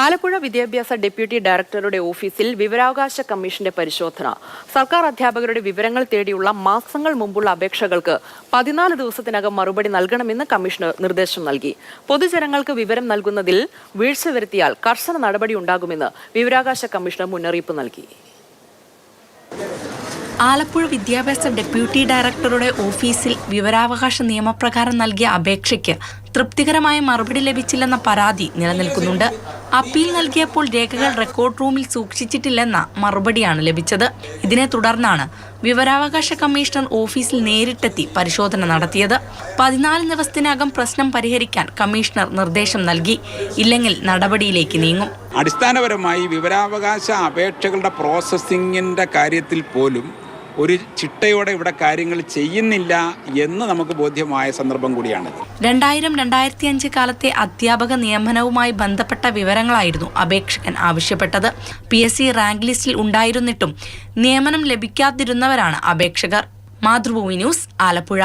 ആലപ്പുഴ വിദ്യാഭ്യാസ ഡെപ്യൂട്ടി ഡയറക്ടറുടെ ഓഫീസിൽ വിവരാവകാശ കമ്മീഷന്റെ പരിശോധന. സർക്കാർ അധ്യാപകരുടെ വിവരങ്ങൾ തേടിയുള്ള മാസങ്ങൾ മുമ്പുള്ള അപേക്ഷകൾക്ക് പതിനാല് ദിവസത്തിനകം മറുപടി നൽകണമെന്ന് കമ്മീഷണർ നിർദ്ദേശം നൽകി. പൊതുജനങ്ങൾക്ക് വിവരം നൽകുന്നതിൽ വീഴ്ച വരുത്തിയാൽ കർശന നടപടി ഉണ്ടാകുമെന്ന് വിവരാവകാശ കമ്മീഷണർ മുന്നറിയിപ്പ് നൽകി. ആലപ്പുഴ വിദ്യാഭ്യാസ ഡെപ്യൂട്ടി ഡയറക്ടറുടെ ഓഫീസിൽ വിവരാവകാശ നിയമപ്രകാരം നൽകിയ അപേക്ഷയ്ക്ക് തൃപ്തികരമായ മറുപടി ലഭിച്ചില്ലെന്ന പരാതി നിലനിൽക്കുന്നുണ്ട്. അപ്പീൽ നൽകിയപ്പോൾ രേഖകൾ റെക്കോർഡ് റൂമിൽ സൂക്ഷിച്ചിട്ടില്ലെന്ന മറുപടിയാണ് ലഭിച്ചത്. ഇതിനെ തുടർന്നാണ് വിവരാവകാശ കമ്മീഷണർ ഓഫീസിൽ നേരിട്ടെത്തി പരിശോധന നടത്തിയത്. പതിനാല് ദിവസത്തിനകം പ്രശ്നം പരിഹരിക്കാൻ കമ്മീഷണർ നിർദ്ദേശം നൽകി. ഇല്ലെങ്കിൽ നടപടിയിലേക്ക് നീങ്ങും. അടിസ്ഥാനപരമായി വിവരാവകാശ അപേക്ഷകളുടെ പ്രോസസ്സിങ്ങിന്റെ കാര്യത്തിൽ പോലും ഒരു ചിട്ടയോടെ ഇവിടെ കാര്യങ്ങൾ ചെയ്യുന്നില്ല എന്ന് നമുക്ക് ബോധ്യമായ സന്ദർഭം കൂടിയാണ് രണ്ടായിരം രണ്ടായിരത്തി അഞ്ച് കാലത്തെ അധ്യാപക നിയമനവുമായി ബന്ധപ്പെട്ട വിവരങ്ങളായിരുന്നു അപേക്ഷകൻ ആവശ്യപ്പെട്ടത്. പി എസ് സി റാങ്ക് ലിസ്റ്റിൽ ഉണ്ടായിരുന്നിട്ടും നിയമനം ലഭിക്കാതിരുന്നവരാണ് അപേക്ഷകർ. മാതൃഭൂമി ന്യൂസ് ആലപ്പുഴ.